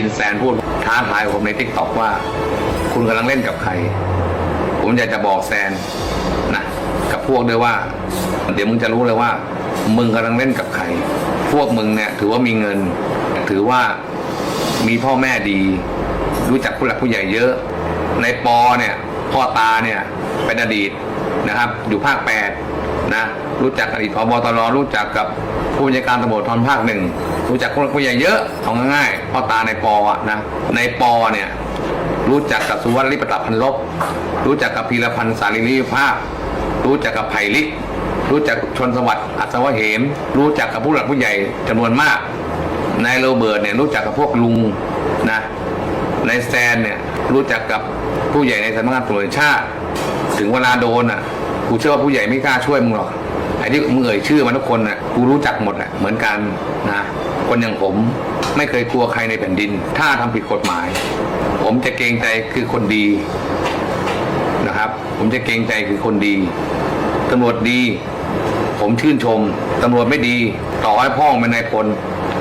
ินแซนพูดท้าทายผมในทิกตอกว่า คุณกำลังเล่นกับใคร ผมอยากจะบอกแซนนะกับพวกด้วยว่า เดี๋ยวมึงจะรู้เลยว่า มึงกำลังเล่นกับใคร พวกมึงเนี่ยถือว่ามีเงิน ถือว่ามีพ่อแม่ดี รู้จักผู้หลักผู้ใหญ่เยอะ ในปอเนี่ยพ่อตาเนี่ยเป็นอดีตนะครับ อยู่ภาคแปดนะรู้จักอดีตพบตรรู้จักกับผู้บัญชาการตำรวจทอนภาคหนึ่ง รู้จักผู้หลักผู้ใหญ่เยอะเอาง่ายๆพ่อตาในปออะนะในปอเนี่ยรู้จักกับสุวรรณลิปตะพันลบ รู้จักกับพีรพันธ์สารีนิภาพ รู้จักกับไผ่ลิก รู้จักชนสวัสดิ์อัศวะเหม รู้จักกับผู้หลักผู้ใหญ่จำนวนมาก นายโรเบิร์ตเนี่ยรู้จักกับพวกลุงนะนายแซนเนี่ยรู้จักกับผู้ใหญ่ในสำนักงานตำรวจแห่งชาติ ถึงเวลาโดนอะกูเชื่อว่าผู้ใหญ่ไม่กล้าช่วยมึงหรอกไอ้ที่มึงเอ่ยชื่อมันทุกคนน่ะกูรู้จักหมดแหละเหมือนกันนะ คนอย่างผม ไม่เคยกลัวใครในแผ่นดิน ถ้าทำผิดกฎหมาย ผมจะเกรงใจคือคนดีนะครับ ผมจะเกรงใจคือคนดีตำรวจดี ผมชื่นชมตำรวจไม่ดี ต่อให้พ่องเป็นนายพล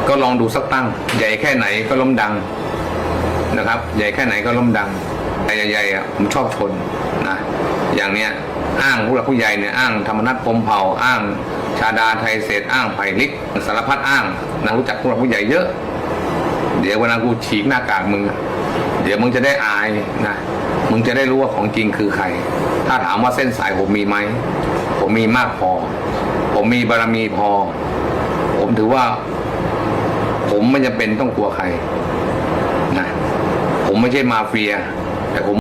ก็ลองดูสักตั้ง ใหญ่แค่ไหนก็ล้มดังนะครับ ใหญ่แค่ไหนก็ล้มดังใหญ่ๆอะผมชอบชนนะอย่างเนี้ย อ้างผู้หลักผู้ใหญ่เนี่ยอ้างธรรมนัฐพรมเผ่าอ้าง ชาดาไทยเศษอ้างไผ่ลิกสารพัดอ้างนะรู้จักผู้หลักผู้ใหญ่เยอะ เดี๋ยวเวลากูฉีกหน้ากากมึงเดี๋ยวมึงจะได้อายนะมึงจะได้รู้ว่าของจริงคือใคร ถ้าถามว่าเส้นสายผมมีไหม ผมมีมากพอ ผมมีบารมีพอ ผมถือว่า ผมไม่จำเป็นต้องกลัวใครนะผมไม่ใช่มาเฟีย แต่ผม